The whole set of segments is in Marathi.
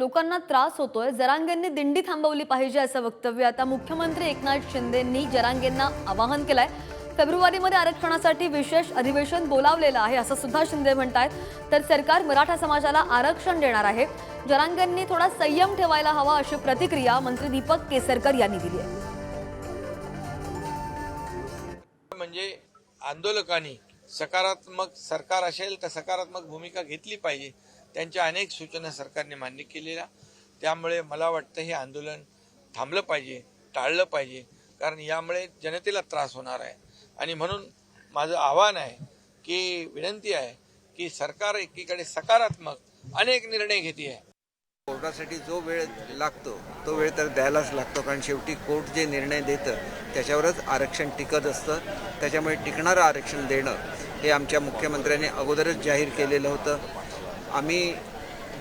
लोकांना त्रास होतोय. जरांगेंनी दिंडी थांबवली पाहिजे असं वक्तव्य. आता मुख्यमंत्री एकनाथ शिंदेंनी जरांगेंना आवाहन केलंय. फेब्रुवारीमध्ये आरक्षणासाठी विशेष अधिवेशन बोलावलेलं आहे असं सुद्धा शिंदे म्हणतायत. तर सरकार मराठा समाजाला आरक्षण देणार आहे. जरांगेंनी थोडा संयम ठेवायला हवा अशी प्रतिक्रिया मंत्री दीपक केसरकर यांनी दिली आहे. म्हणजे आंदोलकांनी सकारात्मक सरकार असेल तर सकारात्मक भूमिका घेतली पाहिजे. त्यांच्या अनेक सूचना सरकारने मान्य केलेल्या. त्यामुळे मला वाटतं हे आंदोलन थांबलं पाहिजे टाळलं पाहिजे. कारण यामुळे जनतेला त्रास होणार आहे. आणि म्हणून माझं आव्हान आहे की विनंती आहे की सरकार एकीकडे सकारात्मक अनेक निर्णय घेते आहे कोर्टासाठी जो वेळ लागतो तो वेळ तर द्यायलाच लागतो. कारण शेवटी कोर्ट जे निर्णय देतं त्याच्यावरच आरक्षण टिकत असतं. त्याच्यामुळे टिकणारं आरक्षण देणं हे आमच्या मुख्यमंत्र्यांनी अगोदरच जाहीर केलेलं होतं. आम्ही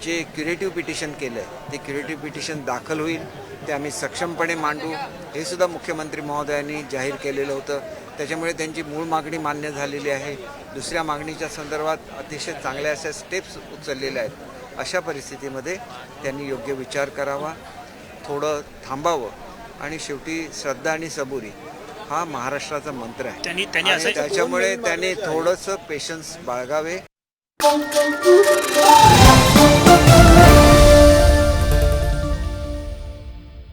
जे क्युरेटिव्ह पिटिशन केलं आहे ते क्युरेटिव्ह पिटिशन दाखल होईल ते आम्ही सक्षमपणे मांडू. हे सुद्धा मुख्यमंत्री महोदयांनी जाहीर केलेलं होतं. त्याच्यामुळे त्यांची मूळ मागणी मान्य झालेली आहे. दुसऱ्या मागणीच्या संदर्भात अतिशय चांगल्या अशा स्टेप्स उचललेल्या आहेत. अशा परिस्थितीमध्ये त्यांनी योग्य विचार करावा थोडं थांबावं आणि शेवटी श्रद्धा आणि सबुरी हा महाराष्ट्राचा मंत्र आहे. त्याच्यामुळे त्याने थोडंसं पेशन्स बाळगावे.